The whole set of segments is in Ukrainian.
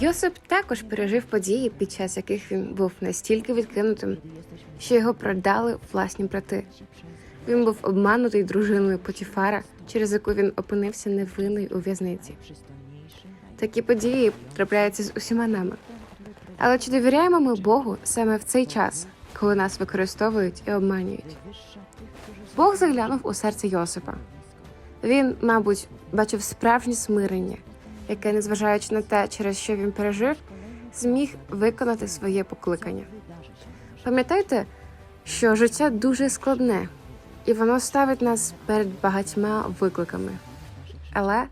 Йосип також пережив події, під час яких він був настільки відкинутим, що його продали власні брати. Він був обманутий дружиною Потіфара, через яку він опинився невинний у в'язниці. Такі події трапляються з усіма нами. Але чи довіряємо ми Богу саме в цей час, коли нас використовують і обманюють? Бог заглянув у серце Йосипа. Він, мабуть, бачив справжнє смирення, яке, незважаючи на те, через що він пережив, зміг виконати своє покликання. Пам'ятайте, що життя дуже складне, і воно ставить нас перед багатьма викликами. Але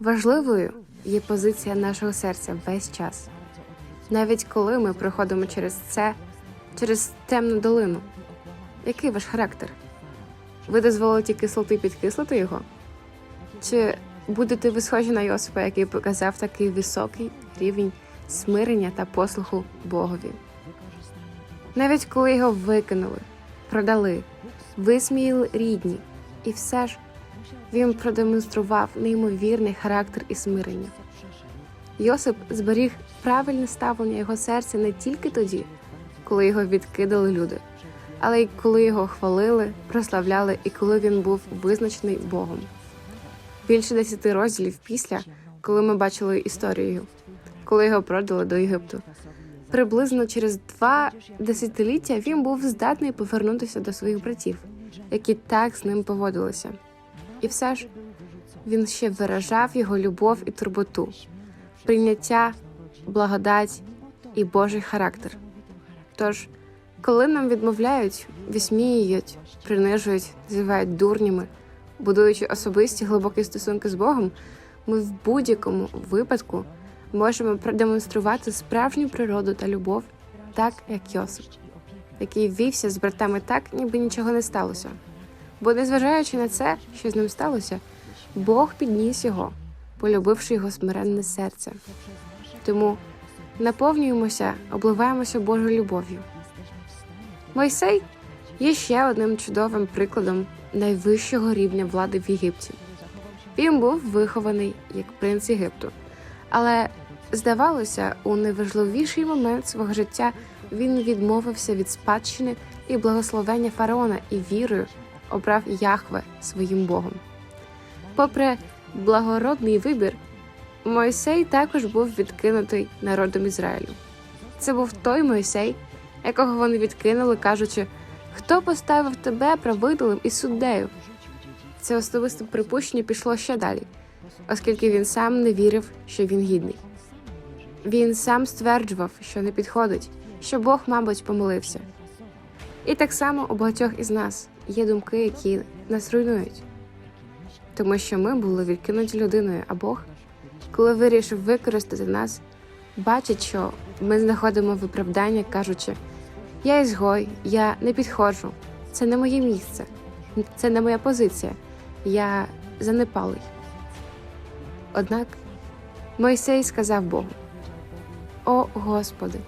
важливою є позиція нашого серця весь час, навіть коли ми проходимо через це, через темну долину. Який ваш характер? Ви дозволите кислоти підкислити його? Чи будете ви схожі на Йосипа, який показав такий високий рівень смирення та послуху Богові? Навіть коли його викинули, продали, висміяли рідні, і все ж він продемонстрував неймовірний характер і смирення. Йосип зберіг правильне ставлення його серця не тільки тоді, коли його відкидали люди, але й коли його хвалили, прославляли і коли він був визначений Богом. Більше десяти розділів після, коли ми бачили історію, коли його продали до Єгипту. Приблизно через два десятиліття він був здатний повернутися до своїх братів, які так з ним поводилися. І все ж він ще виражав його любов і турботу, прийняття, благодать і Божий характер. Тож, коли нам відмовляють, висміюють, принижують, називають дурнями, будуючи особисті глибокі стосунки з Богом, ми в будь-якому випадку можемо продемонструвати справжню природу та любов, так як Йосип, який вівся з братами так, ніби нічого не сталося. Бо, незважаючи на це, що з ним сталося, Бог підніс його, полюбивши його смиренне серце. Тому наповнюємося, обливаємося Божою любов'ю. Мойсей є ще одним чудовим прикладом найвищого рівня влади в Єгипті. Він був вихований як принц Єгипту, але здавалося, у найважливіший момент свого життя він відмовився від спадщини і благословення фараона і вірою обрав Яхве своїм Богом. Попри благородний вибір, Мойсей також був відкинутий народом Ізраїлю. Це був той Мойсей, якого вони відкинули, кажучи, хто поставив тебе правителем і суддею. Це особисте припущення пішло ще далі, оскільки він сам не вірив, що він гідний. Він сам стверджував, що не підходить, що Бог, мабуть, помилився. І так само у багатьох із нас є думки, які нас руйнують, тому що ми були відкинуті людиною, а Бог, коли вирішив використати нас, бачить, що ми знаходимо виправдання, кажучи: я ізгой, я не підходжу, це не моє місце, це не моя позиція, я занепалий. Однак Мойсей сказав Богу: О Господи,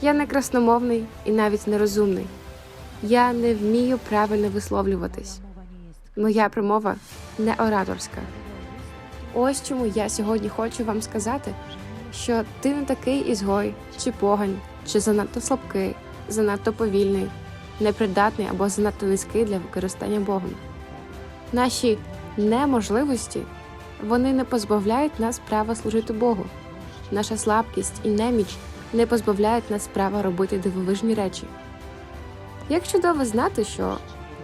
я не красномовний і навіть нерозумний. Я не вмію правильно висловлюватись. Моя промова не ораторська. Ось чому я сьогодні хочу вам сказати, що ти не такий ізгой, чи погань, чи занадто слабкий, занадто повільний, непридатний або занадто низький для використання Богом. Наші неможливості вони не позбавляють нас права служити Богу. Наша слабкість і неміч не позбавляють нас права робити дивовижні речі. Як чудово знати, що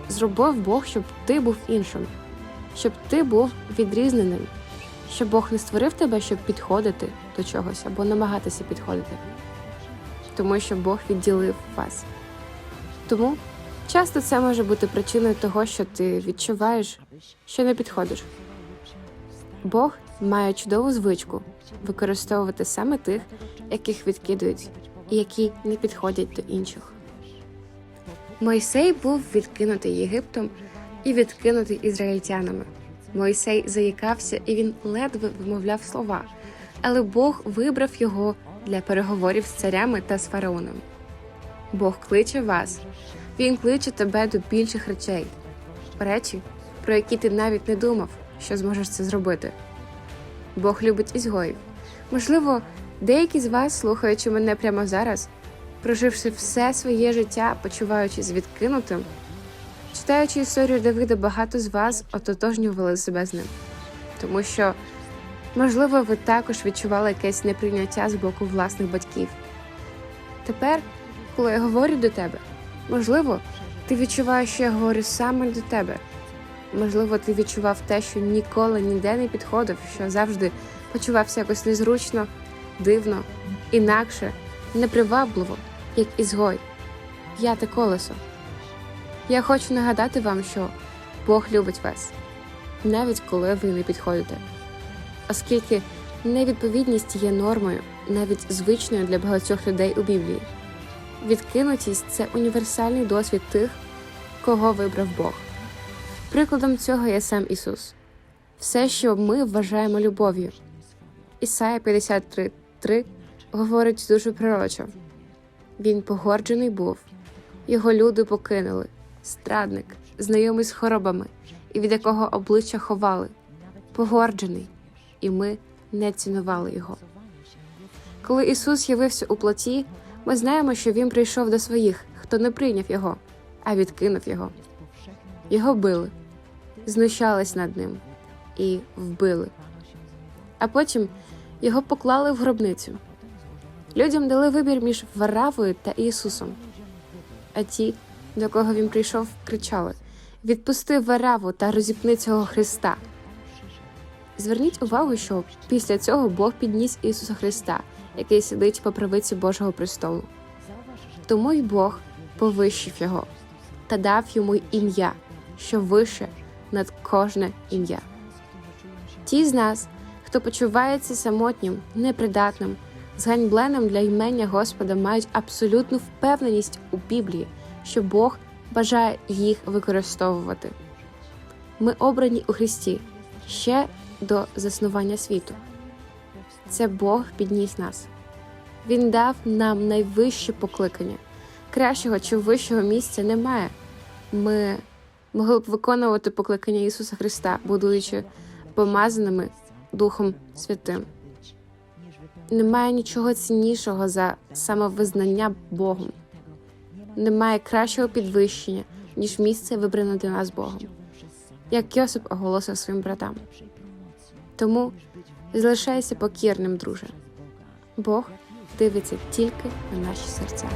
зробив Бог, щоб ти був іншим, щоб ти був відрізненим, що Бог не створив тебе, щоб підходити до чогось або намагатися підходити, тому що Бог відділив вас. Тому часто це може бути причиною того, що ти відчуваєш, що не підходиш. Бог має чудову звичку використовувати саме тих, яких відкидують, і які не підходять до інших. Мойсей був відкинутий Єгиптом і відкинутий ізраїльтянами. Мойсей заїкався і він ледве вимовляв слова, але Бог вибрав його для переговорів з царями та з фараоном. Бог кличе вас, Він кличе тебе до більших речей, речі, про які ти навіть не думав, що зможеш це зробити. Бог любить ізгоїв. Можливо, Деякі з вас, слухаючи мене прямо зараз, проживши все своє життя, почуваючись відкинутим, читаючи історію Давида, багато з вас ототожнювали себе з ним, тому що, можливо, ви також відчували якесь неприйняття з боку власних батьків. Тепер, коли я говорю до тебе, можливо, ти відчуваєш, що я говорю саме до тебе. Можливо, ти відчував те, що ніколи ніде не підходив, що завжди почувався якось незручно, дивно, інакше, непривабливо, як ізгой. Я те колесо. Я хочу нагадати вам, що Бог любить вас, навіть коли ви не підходите. Оскільки невідповідність є нормою, навіть звичною для багатьох людей у Біблії. Відкинутість це універсальний досвід тих, кого вибрав Бог. Прикладом цього є сам Ісус. Все, що ми вважаємо любов'ю. Ісая 53.3 говорить дуже пророчо. Він погорджений був, його люди покинули, страдник, знайомий з хворобами, і від якого обличчя ховали, погорджений, і ми не цінували його. Коли Ісус явився у плоті, ми знаємо, що Він прийшов до своїх, хто не прийняв його, а відкинув його. Його били, знущались над ним і вбили. А потім його поклали в гробницю. Людям дали вибір між Варавою та Ісусом. А ті, до кого він прийшов, кричали: Відпусти Вараву та розіпни цього Христа. Зверніть увагу, що після цього Бог підніс Ісуса Христа, який сидить по правиці Божого престолу. Тому й Бог повищив його та дав йому ім'я, що вище над кожне ім'я. Ті з нас, хто почувається самотнім, непридатним, зганьбленим для імення Господа, мають абсолютну впевненість у Біблії, що Бог бажає їх використовувати. Ми обрані у Христі ще до заснування світу. Це Бог підніс нас. Він дав нам найвище покликання. Кращого чи вищого місця немає. Ми могли б виконувати покликання Ісуса Христа, будучи помазаними Духом Святим. Немає нічого ціннішого за самовизнання Богом. Немає кращого підвищення, ніж місце вибране для нас Богом, як Йосип оголосив своїм братам. Тому залишайся покірним, друже. Бог дивиться тільки на наші серця.